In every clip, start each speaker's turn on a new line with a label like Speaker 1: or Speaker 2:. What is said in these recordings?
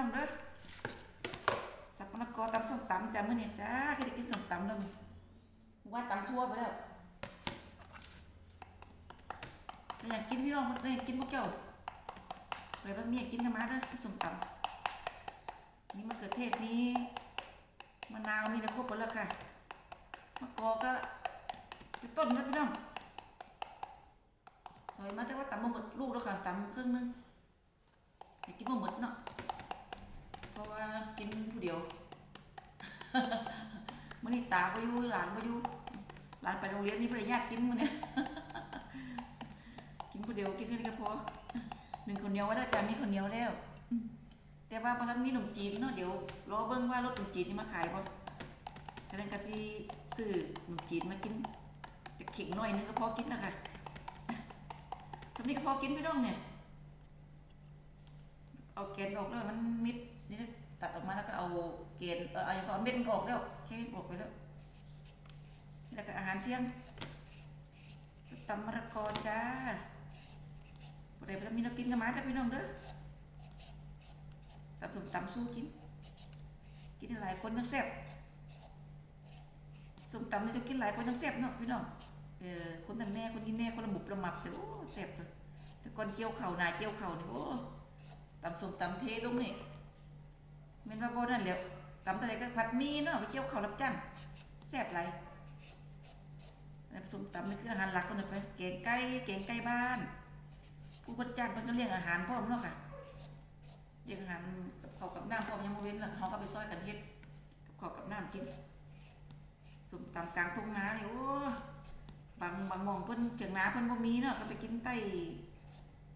Speaker 1: น้องเด้อสับมะละกอตำส้มตำจ้ามื้อนี้จ้าเคยได้กินส้มตำแล้วว่าตำทั่วไปแล้วแล้วอยากกินพี่น้องเลยกินพวกเจ้าเลยว่าเมียกินกันมาเด้อส้มตำนี่มะเขือเทศนี่มะนาวนี่นะครบหมดแล้วค่ะมะกอกก็เป็นต้นนะพี่น้องซอยมาแต่ว่าตำมาหมดลูกแล้วค่ะตำครึ่งนึงอยากกินมาหมดเนาะ เพราะว่ากินผู้ เดียวมื่อนี้ตาไปอยู่หลานไปอยู่หลานไปโรงเรียนนี่ภรรยากินมื้อนี้กินผู้เดียวกินแค่นี้ก็พอหนึ่งคนเหนียวไว้แล้วจะมีคนเหนียวแล้วแต่ว่าพอท่านมีขนมจีนเนาะเดี๋ยวรอเบิ่งว่ารถขนมจีนนี่มาขายบ่ฉะนั้นก็สิซื้อขนมจีนมากินจะเข่งหน่อยนึงก็พอกินแล้วค่ะทำนี้ก็พอกินพี่น้องเนี่ยเอาแกนออกแล้วมันมิดนี่ ตัดออกมาแล้วก็เอาเกนเออเอาอย่างก็เอาเม็ดมันออกแล้วแค่เม็ดออกไปแล้วแล้วก็อาหารเที่ยงตำมะละกอจ้าบ่ได้ไปทำมีน้ำกินกันมาจ้าพี่น้องเด้อตำส้มตำสู้กิน กินหลายคนต้องแซ่บส้มตำนี่ต้องกินหลายคนต้องแซ่บเนาะพี่น้อง เออคนนั้นแน่คนนี้แน่คนละหมุบละหมับแต่โอ้แซ่บเลยแต่ก่อนเกี่ยวเข่านาเกี่ยวเข่านี่โอ้ตำส้มตำเทลงนี่ แม่นว่าบ่นั่นแหล้วตำอะไรก็ผัดมีเนาะไปเกี่ยวข้าวรับจ้างแซ่บหลายแล้วส้มตำนี่คืออาหารหลักคนนึงไปแกงไก่แกงไก่บ้าน ผู้คนจ้างเพิ่นก็เลี้ยงอาหารพร้อมเนาะค่ะเลี้ยงอาหารกับข้าวกับน้ำพร้อมยังบ่เว้นแล้วเฮาก็ไปซอยกันเฮ็ดกับข้าวกับน้ำกินสมตำกลางทุ่งนานี่โอ้บางบางมองเพิ่นเถียงนาเพิ่นบ่มีเนาะก็ไปกินใต้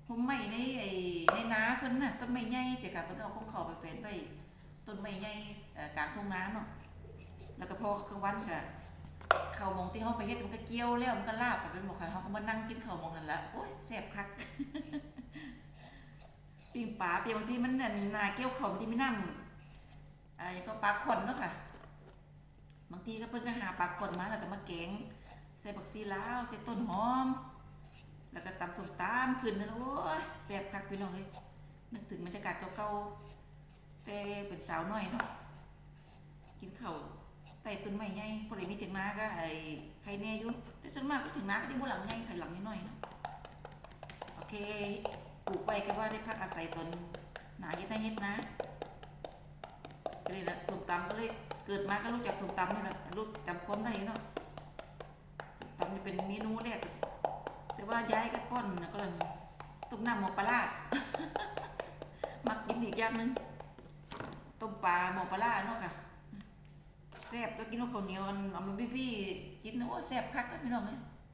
Speaker 1: ผมไม่ในไอ้ในนาเพิ่นน่ะต้นไม้ใหญ่เจ้าค่ะเพิ่นเอาของเขาไปแฝนไว้ ต้นไม้ใหญ่กลางทุ่งนาเนาะแล้วก็พอกลางวันก็เข้ามองที่เฮาไปเฮ็ดมันก็เกี่ยวแล้วมันก็ลาบไปเป็นหมกค่ะเฮาก็มานั่งกินเข้ามองหั่นละโอ้ยแซ่บคักปิ้งปลาเปียบางทีมันน่นาเกี่ยวเข้าบางทีไมีน้ำอ่าอย่างก็ปลาขนเนาะค่ะบางทีก็เพิ่นก็หาปลาขนมาแล้วก็มาแกงใส่บักซีลาวใส่ต้นหอม แล้วก็ตำส้มตำขึ้นนั่นโอ้ยแซ่บคักพี่น้องเอ้ยนึกถึงบรรยากาศเก่าๆ แต่เป็นสาวน้อยเนาะกินข้าวใต้ต้นไม้ใหญ่พอดีมีถึงนาก็ไอ้ไข่แน่อยู่แต่ส่วนมากก็ถึงนาก็ที่บ่หลังใหญ่ไข่หลังนิดหน่อยเนาะโอเคปลูกไปก็ว่าได้พักอาศัยตนหนาเฮ็ดให้เฮ็ดนะก็เลยละสมตำก็เลยเกิดมาก็รู้จักสมตำนี่แหละรู้จำความได้เนาะสมตำนี่เป็นเมนูแรกแต่ว่าย้ายก็ก้อนนะก็เลยต้มน้ำหมกปลาร้ามักกินอีกอย่างหนึง ต้มปลาหมกปลาเนาะค่ะแซ่บต้องกินกับข้าวเหนียวมันเอามาบี้ๆกินนะโอ้แซ่บคักนะพี่น้องเอ้ย